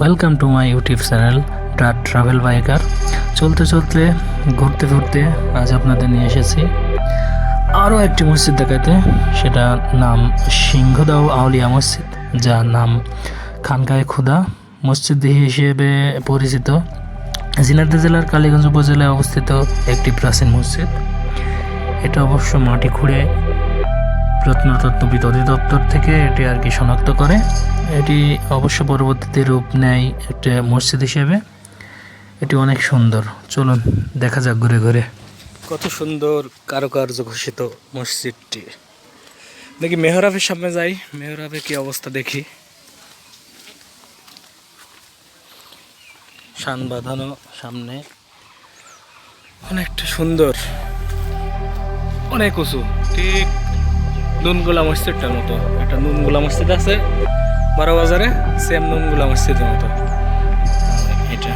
Welcome to my YouTube channel ট্রাট travel biker চলতে চলতে, ঘুরতে ঘুরতে আজ আপনাদের নিয়ে এসেছি আরও একটি মসজিদ দেখাতে। সেটা নাম সিংহদাও আউলিয়া মসজিদ, যার নাম খানকায় খুদা। মসজিদ হিসেবে পরিচিত। ঝিনাইদহ জেলার কালীগঞ্জ উপজেলায় অবস্থিত একটি প্রাচীন মসজিদ। এটা অবশ্য মাটি খুঁড়ে প্রত্নতত্ত্ববিদ অধিদপ্তর থেকে এটি আর কি শনাক্ত করে। এটি অবশ্য পরবর্তীতে রূপ নেয় একটা মসজিদ হিসেবে। এটি অনেক সুন্দর। চলুন, দেখা যাক ঘুরে ঘুরে। কত সুন্দর কারুকার্য ঘোষিত মসজিদটি। দেখি মেহরাবের সামনে যাই। মেহরাবে কি অবস্থা দেখি। শান বাঁধানো সামনে। অনেকটা সুন্দর। অনেক উঁচু। ঠিক নুনগুলা মসজিদটার মতো। একটা নুনগুলা মসজিদ আছে বারো বাজারে সেম নুনগুলা মসজিদের মতো। এটা।